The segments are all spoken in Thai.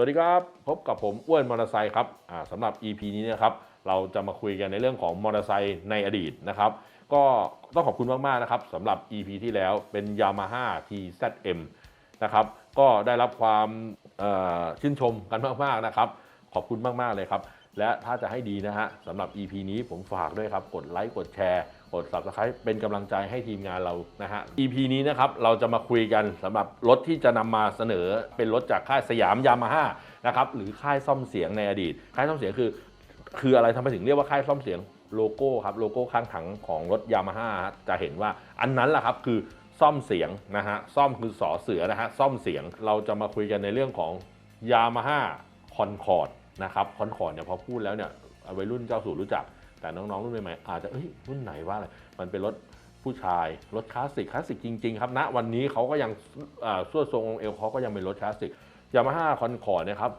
วัสดีครับ พบกับผมอ้วนมอเตอร์ไซค์ครับสำหรับ EP นี้นะครับเราจะมาคุยกันในเรื่องของมอเตอร์ไซค์ในอดีตนะครับ ก็ต้องขอบคุณมาก ๆ นะครับสำหรับ EP ที่แล้วเป็น Yamaha TZM นะครับก็ได้รับความชื่นชมกันมาก ๆ นะครับ ขอบคุณมาก ๆ เลยครับ และถ้าจะให้ดีนะฮะสำหรับ EP นี้ผมฝากด้วยครับ กดไลค์กดแชร์ กด Subscribe เป็นกำลังใจให้ทีมงานเรานะฮะ EP นี้นะครับเราจะมาคุยกันสำหรับรถที่จะนำมาเสนอเป็นรถจากค่ายสยามยามาฮ่านะครับหรือค่ายซ่อมเสียงในอดีต ค่ายซ่อมเสียงคือ คืออะไรทำไมถึงเรียกว่าค่ายซ่อมเสียงโลโก้ครับโลโก้ข้างถังของรถยามาฮ่าจะเห็นว่าอันนั้นแหละครับคือซ่อมเสียงนะฮะซ่อมคือสอเสือนะฮะซ่อมเสียงเราจะมาคุยกันในเรื่องของยามาฮ่าคอนคอร์ด นะครับคอนคอร์ดเนี่ยพอพูดแล้วเนี่ยวัยรุ่นเจ้าสู่รู้จัก แต่น้องๆรุ่นใหม่ๆอาจจะเอ้ยรุ่นไหนว่าอะไรมันเป็นรถผู้ชายรถคลาสสิกคลาสสิกจริงๆครับณวันนี้เขาก็ยังอ่าสวดทรงองเอวเขาก็ยังเป็นรถคลาสสิกยามาฮ่าคอนคอร์ดนะครับ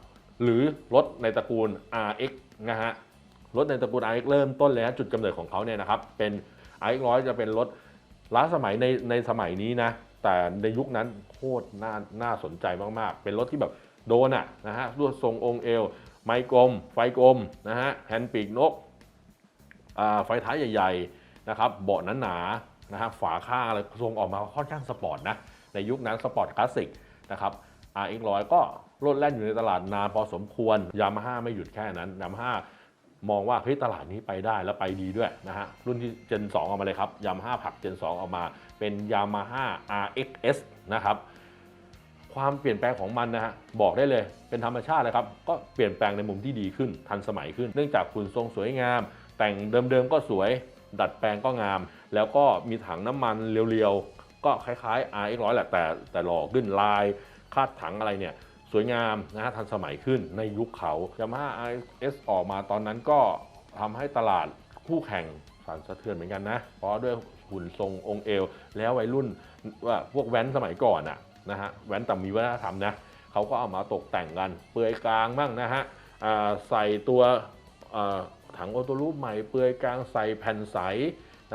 หรือรถในตระกูล RX นะฮะรถในตระกูล RX เริ่มต้นเลยนะจุดกำเนิดของเขาเนี่ยนะครับเป็น RX 100จะเป็นรถล้าสมัยในในสมัยนี้นะแต่ในยุคนั้นโคตรน่าน่าสนใจมากๆ เป็นรถที่แบบโดนอะนะฮะรวดทรงองค์เอว ไม้กลม ไฟกลมนะฮะแฮนด์ปีกนกไฟท้ายใหญ่ๆนะครับเบาะหนาๆนะฮะฝาข้างอะไรทรงออกมาค่อนข้างสปอร์ตนะในยุคนั้นสปอร์ตคลาสสิกนะครับ RX 100 ก็โลดแล่นอยู่ในตลาดนานพอสมควรยามาฮ่าไม่หยุดแค่นั้นยามาฮ่ามองว่าเฮ้ยตลาดนี้ไปได้แล้วไปดีด้วยนะฮะรุ่นที่ Gen 2 ออกมาเลยครับยามาฮ่าผัก Gen 2 ออกมาเป็นยามาฮ่า RXS นะครับ ความเปลี่ยนแปลงของมันนะฮะบอกได้เลยเป็นธรรมชาติเลยครับก็เปลี่ยนแปลงในมุมที่ดีขึ้นทันสมัยขึ้น เนื่องจากคุณทรงสวยงาม แต่งเดิมๆก็สวย ดัดแปลงก็งาม แล้วก็มีถังน้ำมันเรียวๆ ก็คล้ายๆ RX100 แหละแต่แต่หล่อขึ้นลาย คาดถังอะไรเนี่ยสวยงามนะฮะทันสมัยขึ้นในยุคเขา Yamaha RS ออกมาตอนนั้นก็ทำให้ตลาดคู่แข่งสั่นสะเทือนเหมือนกันนะเพราะด้วยหุ่นทรงองค์เอว แล้ววัยรุ่นว่าพวกแว้นสมัยก่อนอะ นะฮะแว้นแต่มีวัฒนธรรมนะเขาก็เอามาตกแต่งกันเปลือยกลางบ้างนะฮะใส่ตัวถังออโต้รูปใหม่เปลือยกลางใส่แผ่นใส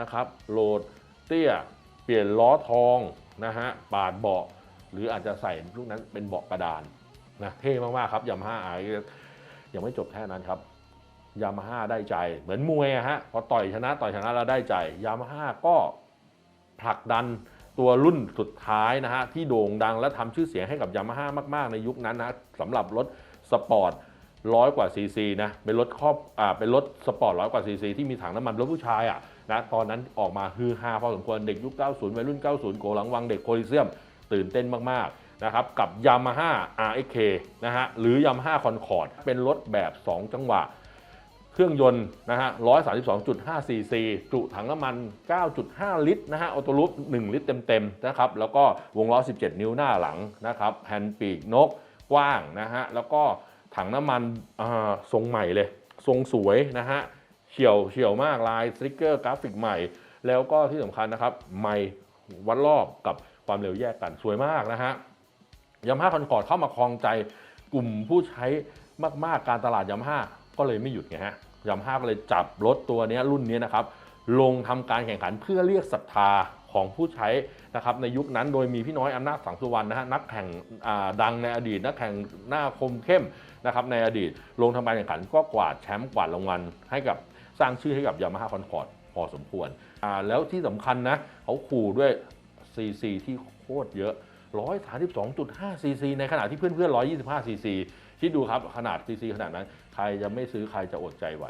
นะครับโหลดเตี้ยเปลี่ยนล้อทองนะฮะปาดเบาะหรืออาจจะใส่ลูกนั้นเป็นเบาะกระดานนะเท่มากๆครับยามาฮ่าไอยังไม่จบแค่นั้นครับยามาฮ่าได้ใจเหมือนมวยอะฮะพอต่อยชนะต่อยชนะแล้วได้ใจยามาฮ่าก็ผลักดัน ตัวรุ่นสุดท้ายนะฮะที่โด่งดังและทำชื่อเสียงให้กับยามาฮ่ามาก ๆ ในยุคนั้นนะสำหรับรถสปอร์ตร้อยกว่าซีซีนะเป็นรถครอบอ่าเป็นรถสปอร์ตร้อยกว่าซีซีที่มีถังน้ำมันรถผู้ชายอะนะตอนนั้นออกมาฮือฮาพอสมควรเด็กยุค 90 วัยรุ่น 90 โกหลังวังเด็กโคลิเซียม ตื่นเต้นมาก ๆ นะครับ กับ Yamaha RXK นะฮะหรือ Yamaha Concord เป็นรถแบบ 2 จังหวะ เครื่องยนต์นะฮะ132.5 cc จุถังน้ำมัน 9.5 ลิตรนะฮะออโตลูป1 ลิตรเต็มๆนะครับแล้วก็วงล้อ 17 นิ้วหน้าหลังนะครับแฮนด์ปีกนกกว้างนะฮะแล้วก็ถังน้ำมันอ่าทรงใหม่เลย ทรงสวยนะฮะเฉียวเฉียวมากลายสติกเกอร์กราฟิกใหม่ แล้วก็ที่สำคัญนะครับไม่วัดรอบกับความเร็วแยกกันสวยมากนะฮะยามาฮ่าคอนคอร์ดเข้ามาครองใจกลุ่มผู้ใช้มาก ๆ การตลาดยามาฮ่า ก็เลยไม่หยุดไงฮะยามาฮ่าก็เลยจับรถตัวนี้รุ่นนี้นะครับลงทำการแข่งขันเพื่อเรียกศรัทธาของผู้ใช้นะครับในยุคนั้นโดยมีพี่น้อยอำนาจสังสุวรรณนะฮะนักแข่งอ่าดังในอดีต นักแข่งหน้าคมเข้มนะครับในอดีต ลงทำการแข่งขันก็กวาดแชมป์กวาดรางวัลให้กับสร้างชื่อให้กับยามาฮ่าคอนคอร์ดพอสมควรอ่าแล้วที่สำคัญนะเขาขู่ด้วย CC ที่โคตรเยอะ 132.5 CC ในขณะที่เพื่อนๆ125 CC ที่ดูครับขนาด CC ขนาดนั้น ใครจะไม่ซื้อใครจะอดใจไหว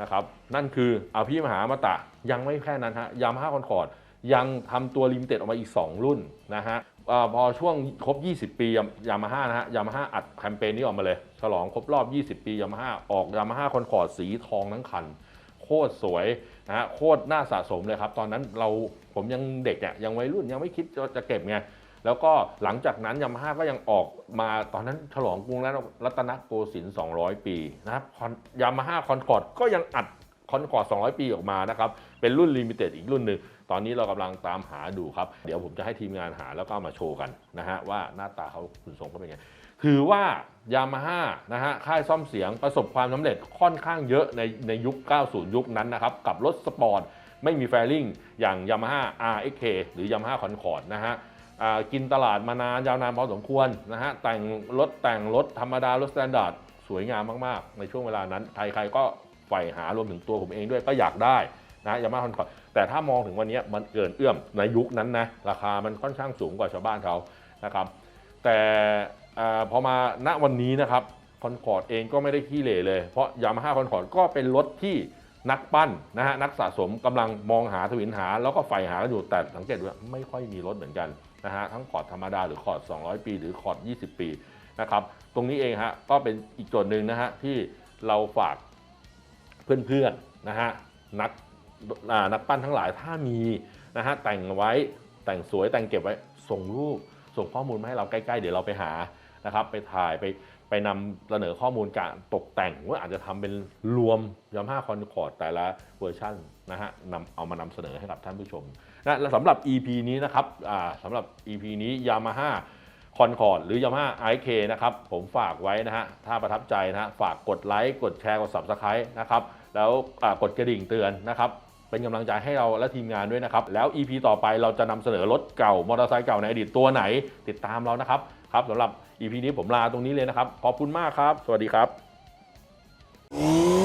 นะครับนั่นคืออาพี่มหาอมตะยังไม่แค่นั้นฮะยามาฮ่าคอนคอร์ดยังทำตัวลิมิเต็ดออกมาอีก 2 รุ่นนะฮะอพอช่วงครบ 20 ปียามาฮ่านะฮะยามาฮ่าอัดแคมเปญนี้ออกมาเลย ฉลองครบรอบ 20 ปียามาฮ่าออกยามาฮ่าคอนคอร์ดสีทองทั้งคัน โคตรสวยนะฮะโคตรน่าสะสมเลยครับ ตอนนั้นเราผมยังเด็กอะยังวัยรุ่นยังไม่คิดจะจะเก็บไง แล้วก็หลังจากนั้นยามาฮ่าก็ยังออกมาตอนนั้นฉลองกรุงรัตนโกสินทร์200 ปีนะครับยามาฮ่าคอนคอร์ดก็ยังอัดคอนคอร์ด200 ปีออกมานะครับ เป็นรุ่นลิมิเต็ดอีกรุ่นหนึ่ง ตอนนี้เรากำลังตามหาดูครับ เดี๋ยวผมจะให้ทีมงานหาแล้วก็มาโชว์กันนะฮะว่าหน้าตาเขาคุณทรงเขาเป็นไง ถือว่ายามาฮ่านะฮะค่ายซ่อมเสียงประสบความสำเร็จค่อนข้างเยอะในในยุค 90 ยุคนั้นนะครับ กับรถสปอร์ตไม่มีแฟริงอย่าง Yamaha RXK หรือ Yamaha Concord นะฮะ กินตลาดมานานยาวนานพอสมควรนะฮะแต่งรถแต่งรถธรรมดารถสแตนดาร์ดสวยงามมากๆ ในช่วงเวลานั้นใครๆก็ใฝ่หารวมถึงตัวผมเองด้วยก็อยากได้นะยามาคอนคอร์ดแต่ถ้ามองถึงวันนี้มันเกินเอื้อมในยุคนั้นนะราคามันค่อนข้างสูงกว่าชาวบ้านเขานะครับแต่อพอมาณวันนี้นะครับคอนคอร์ดเองก็ไม่ได้ขี้เหร่เลย เพราะยามาฮ่าคอนคอร์ดก็เป็นรถที่นักปั้นนะฮะนักสะสมกำลังมองหาทวินหา แล้วก็ใฝ่หากันอยู่แต่สังเกตว่าไม่ค่อยมีรถเหมือนกัน นะฮะทั้งคอร์ดธรรมดาหรือคอร์ด200 ปี หรือคอร์ด20 ปีนะครับตรงนี้เองฮะก็เป็นอีกจุดหนึ่งนะฮะที่เราฝากเพื่อนๆนะฮะนักนักปั้นทั้งหลายถ้ามีนะฮะแต่งไว้แต่งสวยแต่งเก็บไว้ส่งรูปส่งข้อมูลมาให้เราใกล้ๆ เดี๋ยวเราไปหานะครับไปถ่ายไปไปนำเสนอข้อมูลการตกแต่งว่าอาจจะทำเป็นรวมยามาฮ่าคอนคอร์ดแต่ละเวอร์ชันนะฮะนำเอามานำเสนอให้กับท่านผู้ชม นะและสำหรับ EP นี้นะครับอ่าสำหรับ EP นี้ยามาฮ่าคอนคอร์ดหรือยามาฮ่าไอเคนะครับ ผมฝากไว้นะฮะ ถ้าประทับใจนะฮะ ฝากกดไลค์ กดแชร์ กด Subscribe นะครับ แล้วอ่ากดกระดิ่งเตือนนะครับ เป็นกำลังใจให้เราและทีมงานด้วยนะครับ แล้ว EP ต่อไปเราจะนำเสนอรถเก่า มอเตอร์ไซค์เก่าในอดีตตัวไหน ติดตามเรานะครับ ครับสำหรับ EP นี้ผมลาตรงนี้เลยนะครับ ขอบคุณมากครับ สวัสดีครับ